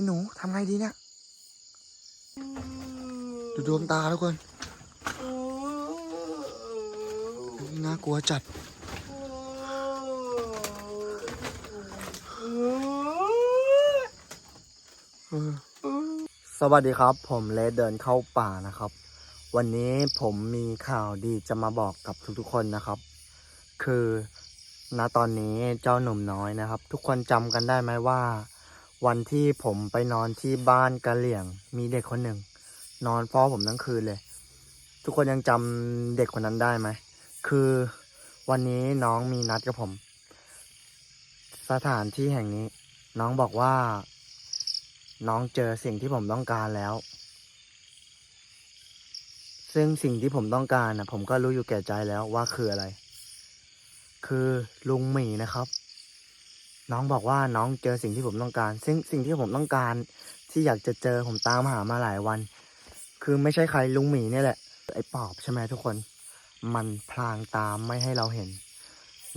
อ้หนูทำไงดีเนี่ยดูดวงตาทุกคนน่ากลัวจัด สวัสดีครับ ผมเลดเดินเข้าป่านะครับ วันนี้ผมมีข่าวดีจะมาบอกกับทุกๆคนนะครับ คือณตอนนี้เจ้าหนุ่มน้อยนะครับ ทุกคนจำกันได้ไหมว่า วันที่ผมไปนอนที่บ้านกะเหลี่ยง มีเด็กคนหนึ่ง นอนเฝ้าผมทั้งคืนเลย ทุกคนยังจำเด็กคนนั้นได้ไหม คือวันนี้น้องมีนัดกับผม สถานที่แห่งนี้ น้องบอกว่า น้องเจอสิ่งที่ผมต้องการแล้ว ซึ่งสิ่งที่ผมต้องการนะผมก็รู้อยู่แก่ใจแล้วว่าคืออะไร คือลุงหมีนะครับ น้องบอกว่าน้องเจอสิ่งที่ผมต้องการ ซึ่งสิ่งที่ผมต้องการที่อยากจะเจอผมตามหามาหลายวัน คือไม่ใช่ใครลุงหมีเนี่ยแหละ ไอ้ปอบใช่ไหมทุกคน มันพลางตามไม่ให้เราเห็น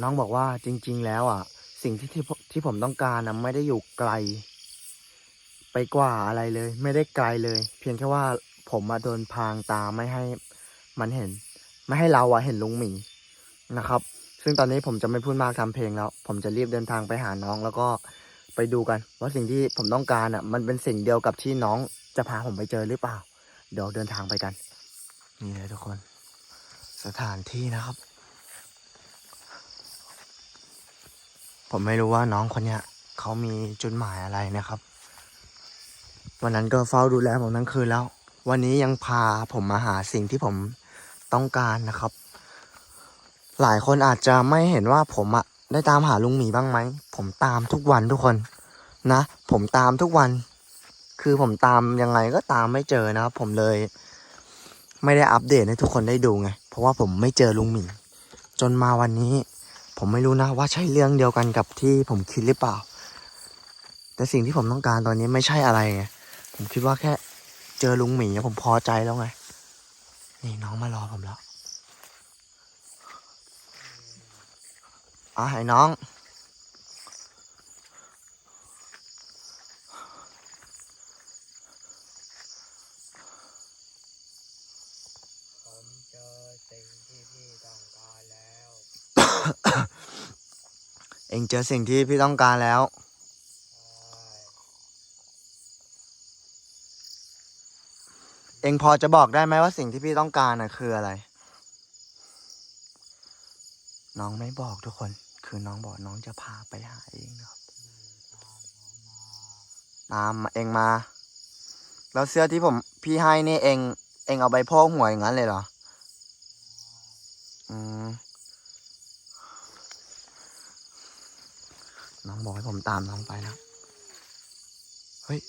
น้องบอกว่าจริง ๆ แล้วอะ สิ่งที่ที่ผมที่ผมต้องการนะไม่ได้อยู่ไกล ไปกว่าอะไรเลย ไม่ได้ไกลเลย เพียงแค่ว่าผมมาโดนพรางตาไม่ให้มันเห็น ไม่ให้เราอะเห็นลุงหมีนะครับ ซึ่งตอนนี้ผมจะไม่พูดมากทำเพลงแล้ว ผมจะรีบเดินทางไปหาน้อง แล้วก็ไปดูกันว่าสิ่งที่ผมต้องการอะ มันเป็นสิ่งเดียวกับที่น้องจะพาผมไปเจอหรือเปล่า เดี๋ยวเดินทางไปกัน นี่เลยทุกคน สถานที่นะครับ ผมไม่รู้ว่าน้องคนเนี้ยเขามีจุดหมายอะไรนะครับ วันนั้นก็เฝ้าดูแลผมทั้งคืนแล้ว วันนี้ยังพาผมมาหาสิ่งที่ผมต้องการนะครับ หลายคนอาจจะไม่เห็นว่าผมอะได้ตามหาลุงหมีบ้างไหม ผมตามทุกวันทุกคน นะ ผมตามทุกวัน คือผมตามยังไงก็ตามไม่เจอนะครับผมเลย ไม่ได้อัปเดตให้ทุกคนได้ดูไง เพราะว่าผมไม่เจอลุงหมี จนมาวันนี้ ผมไม่รู้นะว่าใช่เรื่องเดียวกันกับที่ผมคิดหรือเปล่า แต่สิ่งที่ผมต้องการตอนนี้ไม่ใช่อะไรไงผมคิดว่าแค่เจอลุงหมีผมพอใจแล้วไง นี่น้องมารอผมแล้ว อะไอ้น้อง ผมเจอสิ่งที่พี่ต้องการแล้ว เองเจอสิ่งที่พี่ต้องการแล้วใช่เองพอจะบอกได้ไหมว่าสิ่งที่พี่ต้องการน่ะคืออะไร น้องไม่บอกทุกคน คือน้องบอกน้องจะพาไปหาเองนะครับตามเองมา แล้วเสื้อที่ผมพี่ให้นี่เอง เองเอาไปโพกหัวอย่างนั้นเลยเหรอ อืม น้องบอกให้ผมตามน้องไปนะ เฮ้ย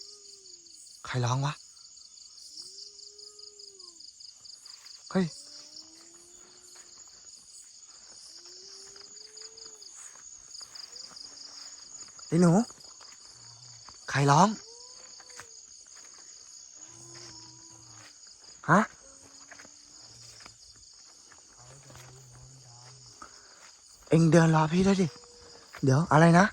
ใครร้องวะ เฮ้ย ไอ้หนู ใครร้อง ฮะ เอ็งเดินรอพี่ด้วยดิ เดี๋ยวอะไรนะ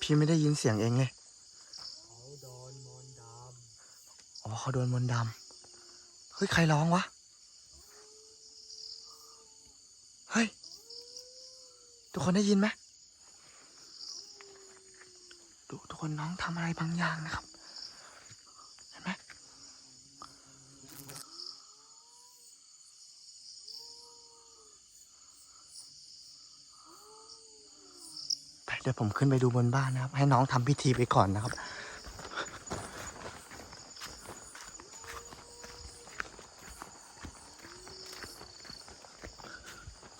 พี่ไม่ได้ยินเสียงเองเลยเขาโดนมนต์ดอ๋อเขาโดนมนต์ดำ เฮ้ย ใครร้องวะ เฮ้ย ทุกคนได้ยินไหมดูทุก คนน้องทำอะไรบางอย่างนะครับ เห็นไหมไปเดี๋ยวผมขึ้นไปดูบนบ้านนะครับ ให้น้องทำพิธีไปก่อนนะครับ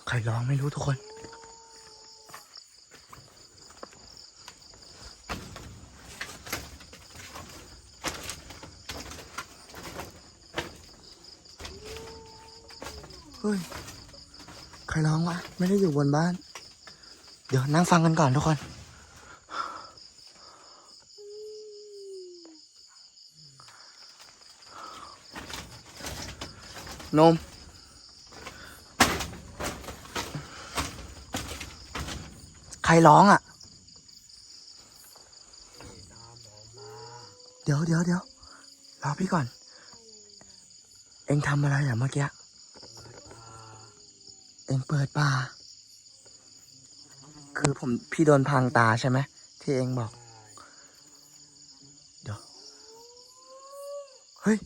ใครร้องไม่รู้ทุกคน ฮ้ย ใครร้องวะ ไม่ได้อยู่บนบ้าน เดี๋ยวนั่งฟังกันก่อนทุกคนนมใครร้องอะ เดี๋ยวเดี๋ยวเดี๋ยวรอพี่ก่อน เอ็งทำอะไรอะเมื่อกี้ เอ็งเปิดป่า คือผมพี่โดนพังตาใช่ไหมที่เองบอก เดี๋ยว เฮ้ย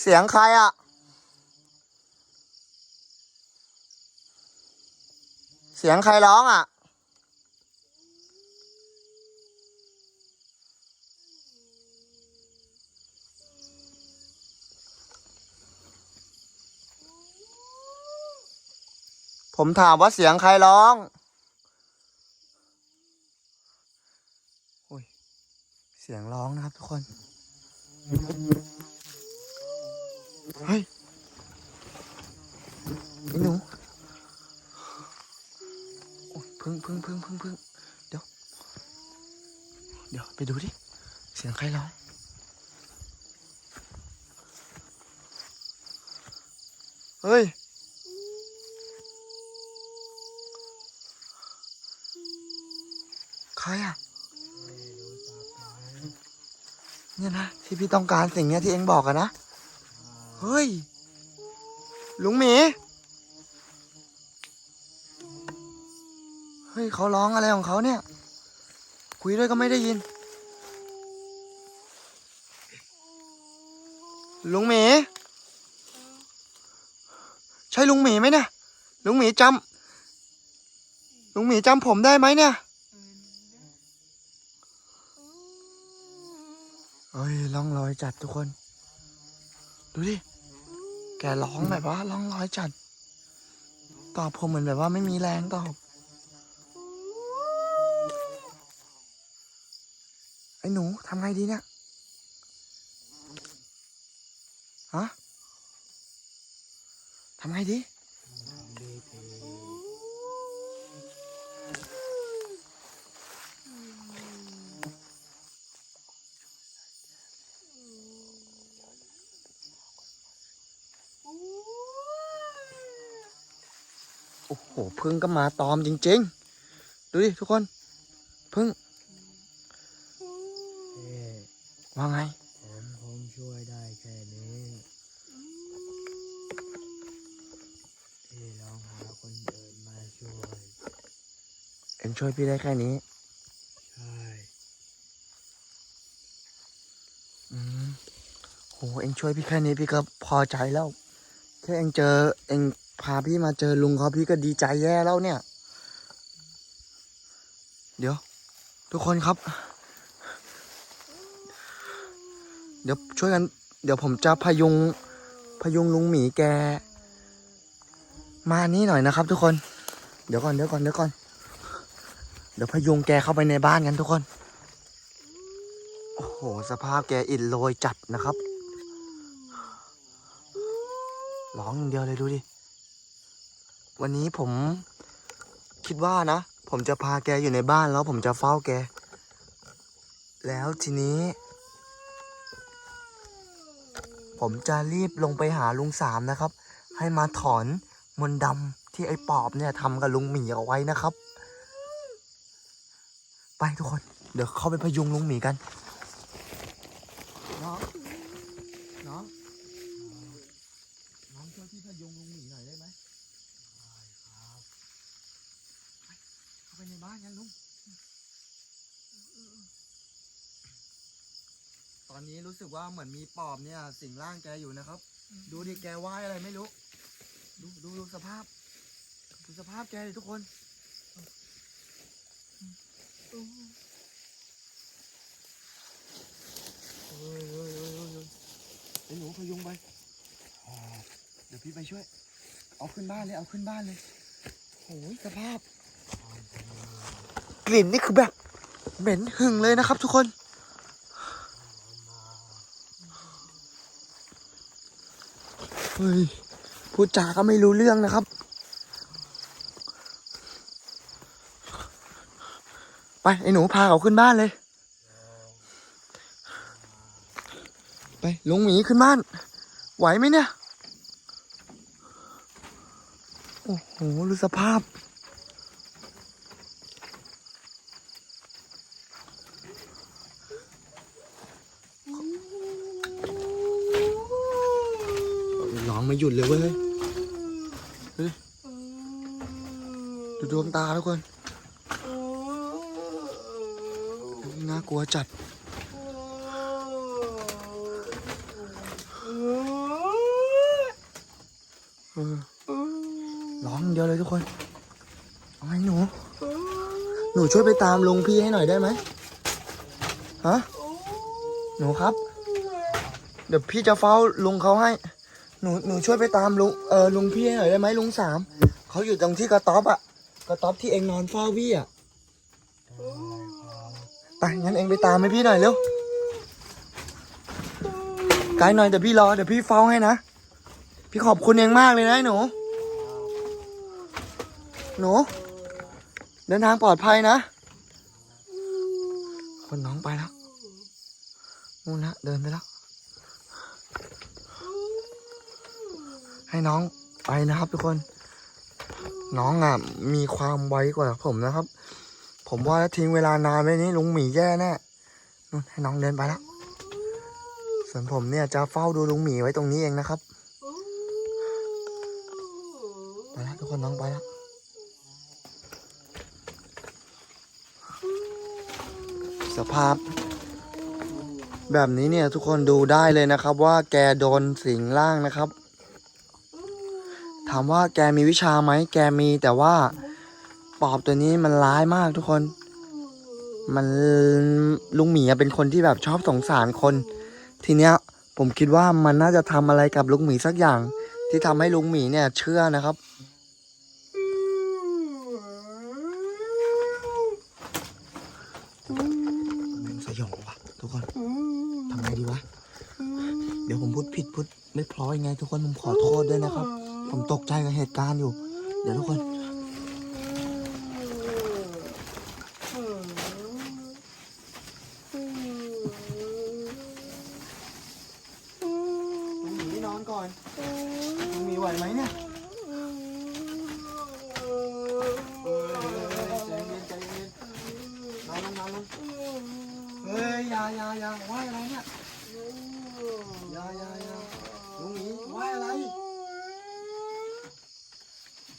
เสียงใครอะ เสียงใครร้องอะ ผมถามว่าเสียงใครร้องโอ้ยเสียงร้องนะครับทุกคน เฮ้ยไอ้หนูโอ้ยพึ่งพึ่งพึ่งพึ่งพึ่งเดี๋ยว เดี๋ยวไปดูดิ เสียงใครร้องเฮ้ย เนี่ยนะที่พี่ต้องการสิ่งเนี้ยที่เองบอกอะนะ เฮ้ย ลุงหมี เฮ้ยเขาร้องอะไรของเขาเนี่ย คุยด้วยก็ไม่ได้ยิน ลุงหมี ใช่ลุงหมีไหมเนี่ย ลุงหมีจำลุงหมีจำผมได้ไหมเนี่ย เฮ้ย ร้องรอยจัดทุกคน ดูดิ แกร้องแบบว่าร้องรอยจัด ตอบผมเหมือนแบบว่าไม่มีแรงตอบ ไอ้หนูทำไงดีเนี่ย ฮะทำไงดี โอ้โหพึ่งก็มาตอมจริง ๆ ดูดิทุกคนพึ่งว่าไงผมคงช่วยได้แค่นี้พี่ลองหาคนอื่นมาช่วย เอ็งช่วยพี่ได้แค่นี้ ใช่อืมโหเอ็งช่วยพี่แค่นี้พี่ก็พอใจแล้วแค่เอ็งเจอเอ็ง พาพี่มาเจอลุงเขาพี่ก็ดีใจแย่แล้วเนี่ย เดี๋ยว ทุกคนครับ เดี๋ยวช่วยกัน เดี๋ยวผมจะพยุงพยุงลุงหมีแก มานี่หน่อยนะครับ ทุกคน เดี๋ยวก่อนเดี๋ยวก่อนเดี๋ยวก่อน เดี๋ยวพยุงแกเข้าไปในบ้านกันทุกคน โอ้โหสภาพแกอิดโรยจัดนะครับร้องอย่างเดียวเลยดูดิ วันนี้ผมคิดว่านะ ผมจะพาแกอยู่ในบ้านแล้วผมจะเฝ้าแก แล้วทีนี้ ผมจะรีบลงไปหาลุงสามนะครับ ให้มาถอนมนต์ดำที่ไอ้ปอบเนี่ยทำกับลุงหมีเอาไว้นะครับ ไปทุกคน เดี๋ยวเข้าไปพยุงลุงหมีกัน น้อง น้อง น้องช่วยพี่พยุงลุงหมีหน่อยได้ไหมเข้าไปในบ้านกันลุง ตอนนี้รู้สึกว่าเหมือนมีปอบเนี่ยสิงร่างแกอยู่นะครับ ดูดิแกไหว้อะไรไม่รู้ ดูดูดูสภาพดูสภาพแกดิทุกคนเฮ้ยเฮ้ยเฮ้ยเฮ้ยเฮ้ยไอ้หนูพยุงไปอ่าเดี๋ยวพี่ไปช่วย เอาขึ้นบ้านเลย เอาขึ้นบ้านเลยโอ้ยสภาพ กลิ่นนี่คือแบบ เหม็นหึงเลยนะครับทุกคน ฮ้ยพูดจาก็ไม่รู้เรื่องนะครับ ไป ไอ้หนูพาเขาขึ้นบ้านเลย ไปลุงหมีขึ้นบ้าน ไหวไหมเนี่ย โอ้โห รูสภาพ ร้องไม่ หยุดเลยเว้ยดูดวงตาทุกคนน่ากลัวจัดร้องอย่างเดียวเลยทุกคนเอาไงหนู หนูช่วยไปตามลุงพี่ให้หน่อยได้ไหมฮะ หนูครับ เดี๋ยวพี่จะเฝ้าลุงเขาให้ หนูหนูช่วยไปตามลุงเออลุงพี่ให้หน่อยได้ไหมลุงสามเขาอยู่ตรงที่กระต๊อบอะกระต๊อบที่เองนอนเฝ้าพี่อะไปงั้นเองไปตามให้พี่หน่อยเร็วไกลหน่อยเดี๋ยวพี่รอเดี๋ยวพี่เฝ้าให้นะพี่ขอบคุณเองมากเลยนะหนูหนูเดินทางปลอดภัยนะ คนน้องไปแล้วนู่นนะเดินไปแล้ว ให้น้องไปนะครับ ทุกคน น้องอะมีความไวกว่าผมนะครับ ผมว่าถ้าทิ้งเวลานานไปนี้ลุงหมีแย่แน่นู่นให้น้องเดินไปแล้วส่วนผมเนี่ยจะเฝ้าดูลุงหมีไว้ตรงนี้เองนะครับไปแล้วทุกคนน้องไปแล้วสภาพ แบบนี้เนี่ยทุกคนดูได้เลยนะครับ ว่าแกโดนสิงร่างนะครับ ถามว่าแกมีวิชาไหม แกมีแต่ว่าปอบตัวนี้มันร้ายมากทุกคน มันลุงหมีเป็นคนที่แบบชอบสงสารคน ทีเนี้ยผมคิดว่ามันน่าจะทำอะไรกับลุงหมีสักอย่าง ที่ทำให้ลุงหมีเนี่ยเชื่อนะครับแม่สยองว่ะทุกคนทำไงดีวะ เดี๋ยวผมพูดผิดพูดไม่พราะยังไง ทุกคนผมขอโทษด้วยนะครับ ผมตกใจกับเหตุการณ์อยู่ เดี๋ยวทุกคนลุงหมีนอนก่อนลุงหมีไหวไหมเนี่ยเออใจเย็นใจเย็นนอนลงนอนลงเฮ้ยอยาอยาอยาไหวอะไรเนี่ยอยาอยาอยาลุงหมีไหวอะไร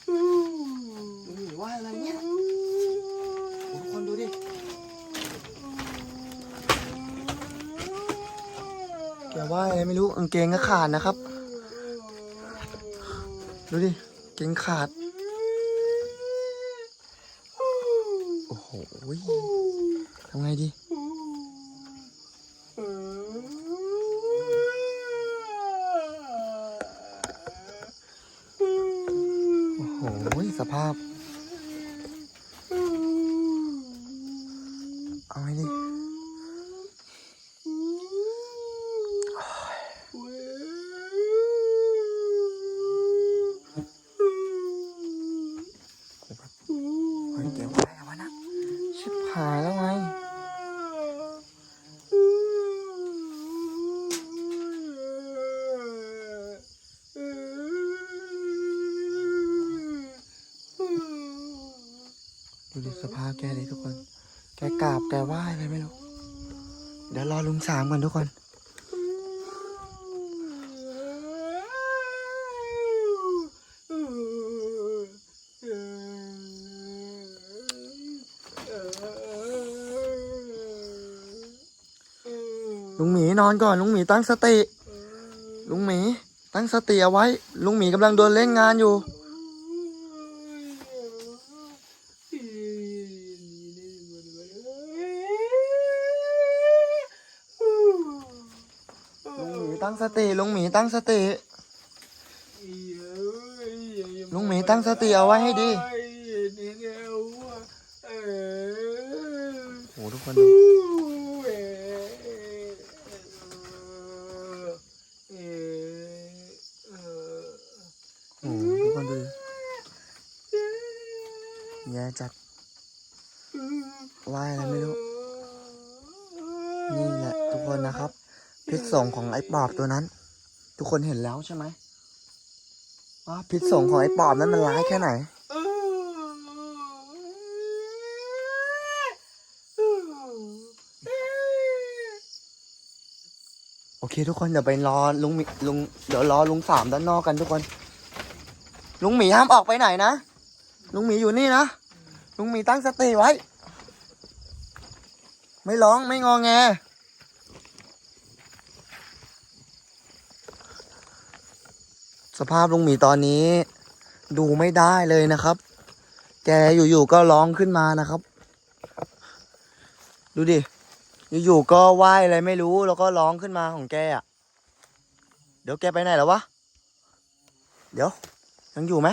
ลุงหมีไหวอะไรเนี่ยโอ้ทุกคนดูดิแกไหวอะไรไม่รู้กาง เกงก็ขาดนะครับ ดูดิ เกงขาด โอ้โหทำไงดี โอ้โห สภาพ เอาไงดี เฮ้ยเดี๋ยวอะไรวะนะชิบหายแล้วไง ดูดิสภาพแกดิทุกคน แกกราบแกไหว้อะไรไม่รู้ เดี๋ยวรอลุงสามกันทุกคน ลุงหมีนอนก่อนลุงหมีตั้งสติ ลุงหมีตั้งสติเอาไว้ ลุงหมีกำลังโดนเล่นงานอยู่ ลุงหมี ตั้งสติลุงหมีตั้งสติ ลุงหมีตั้งสติเอาไว้ให้ดีโหทุกคนดู โอ้โหทุกคนดูดิแย่จัดว่ายอะไรไม่รู้ นี่แหละทุกคนนะครับ พิษ สงของไอ้ปอบตัวนั้น ทุกคนเห็นแล้วใช่ไหมว่าพิษสงของไอ้ปอบนั้นมันร้ายแค่ไหน โอเค ทุกคนเดี๋ยวไปรอลุงหมีลุงเดี๋ยวรอลุงสามด้านนอกกันทุกคน ลุงหมีห้ามออกไปไหนนะลุงหมีอยู่นี่นะลุงหมีตั้งสติไว้ ไม่ร้องไม่งอแง สภาพลุงหมีตอนนี้ ดูไม่ได้เลยนะครับ แกอยู่ๆก็ร้องขึ้นมานะครับ ดูดิ อยู่ๆก็ไหวอะไรไม่รู้แล้วก็ร้องขึ้นมาของแกอะ เดี๋ยวแกไปไหนแล้ววะ เดี๋ยว ยังอยู่ไหม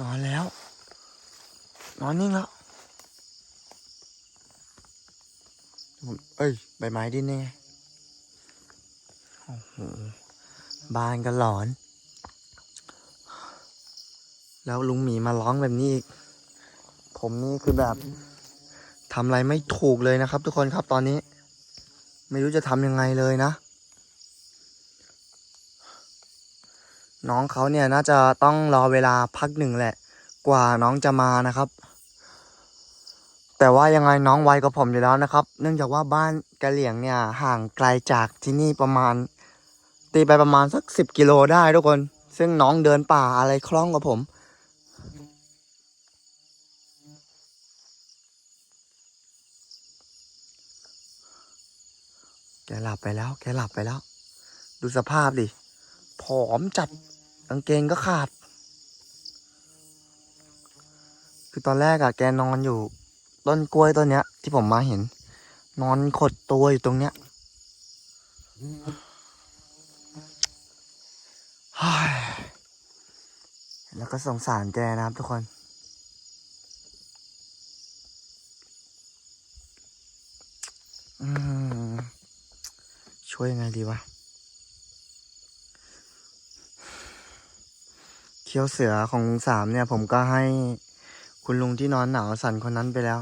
นอนแล้ว นอนนิ่งแล้วเอ้ย ใบไม้ดิ้นได้ไงโอ้โห บ้านก็หลอน แล้วลุงหมีมาร้องแบบนี้อีก ผมนี่คือแบบทำอะไรไม่ถูกเลยนะครับ ทุกคนครับตอนนี้ ไม่รู้จะทำยังไงเลยนะ น้องเขาเนี่ยน่าจะต้องรอเวลาพักหนึ่งแหละ กว่าน้องจะมานะครับ แต่ว่ายังไงน้องไวกว่าผมอยู่แล้วนะครับ เนื่องจากว่าบ้านกะเหลี่ยงเนี่ยห่างไกลจากที่นี่ประมาณ ตีไปประมาณสักสิบกิโลได้ทุกคน ซึ่งน้องเดินป่าอะไรคล่องกว่าผม แกหลับไปแล้ว แกหลับไปแล้ว ดูสภาพดิ ผอมจัดกางเกงก็ขาด คือตอนแรกอะแกนอนอยู่ ต้นกล้วยต้นเนี้ย ที่ผมมาเห็น นอนขดตัวอยู่ตรงเนี้ยเฮ้ย แล้วก็สงสารแกนะครับทุกคน ช่วยยังไงดีวะ เคี้ยวเสือของลุงสามเนี่ย ผมก็ให้คุณลุงที่นอนหนาวสั่นคนนั้นไปแล้ว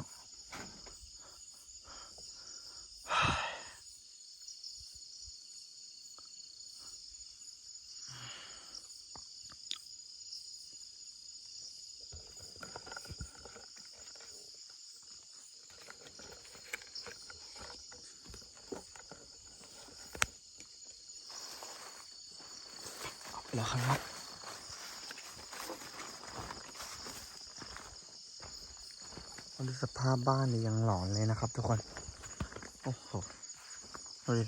แล้วครับ ดูสภาพบ้านนี่ยังหลอนเลยนะครับ ทุกคน โอ้โหเฮ้ย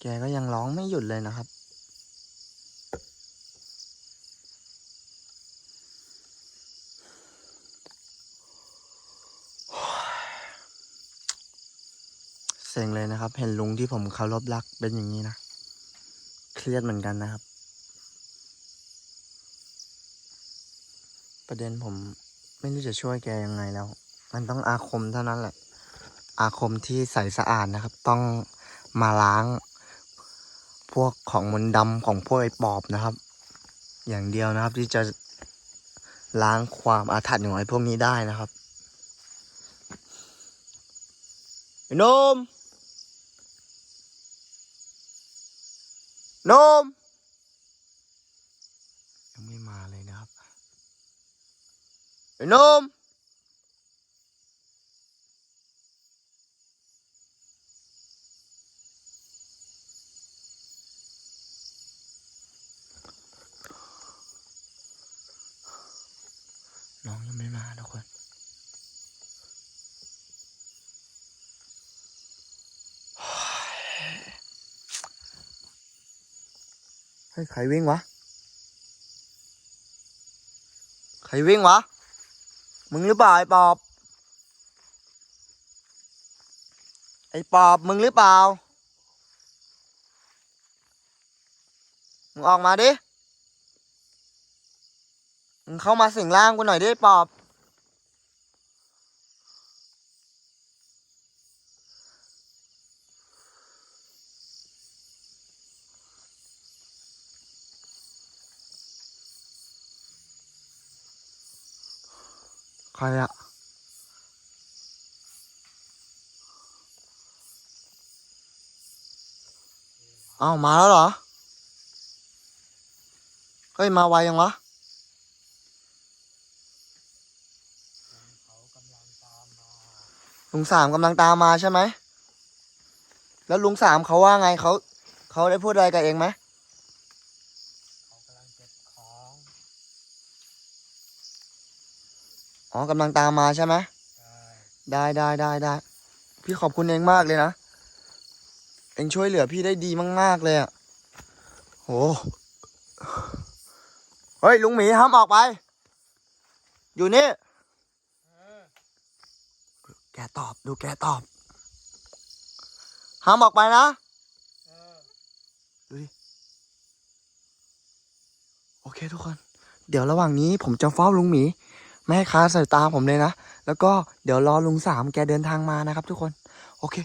แกก็ยังร้องไม่หยุดเลยนะครับ เซ็งเลย นะครับ เห็นลุงที่ผมเคารพรักเป็นอย่างนี้นะ เครียดเหมือนกันนะครับ ประเด็นผมไม่รู้จะช่วยแกยังไงแล้ว มันต้องอาคมเท่านั้นแหละ อาคมที่ใสสะอาดนะครับ ต้องมาล้าง พวกของมนดำของพวกไอ้ปอบนะครับ อย่างเดียวนะครับที่จะล้างความอาถรรพ์ของไอ้พวกนี้ได้นะครับไอ้นม นม ยังไม่มาเลยนะครับไอ้โนมน้องยังไม่มาทุกคน ฮ้ยใครวิ่งวะ ใครวิ่งวะ มึงหรือเปล่าไอ้ปอบ ไอ้ปอบมึงหรือเปล่า มึงออกมาดิ มึงเข้ามาสิงร่างกูหน่อยดิไอ้ปอบ ใครอะเอ้ามาแล้วเหรอ เฮ้ย มาไวยังวะลุงสามกำลังตามมาใช่ไหม แล้วลุงสามเขาว่าไงเขา เขาได้พูดอะไรกับเองไหม เขากำลังเก็บของ อ๋อกำลังตามมาใช่ไหมใช่ได้ได้ได้ได้ พี่ขอบคุณเองมากเลยนะ เองช่วยเหลือพี่ได้ดีมาก ๆ เลยอะโหเฮ้ยลุงหมีห้ามออกไป อยู่นี่เออแกตอบดูแกตอบห้ามออกไปนะเออโอเคทุกคน เดี๋ยวระหว่างนี้ผมจะเฝ้าลุงหมี ไม่ให้ค้าสายตาผมเลยนะ แล้วก็เดี๋ยวรอลุงสามแกเดินทางมานะครับทุกคน โอเค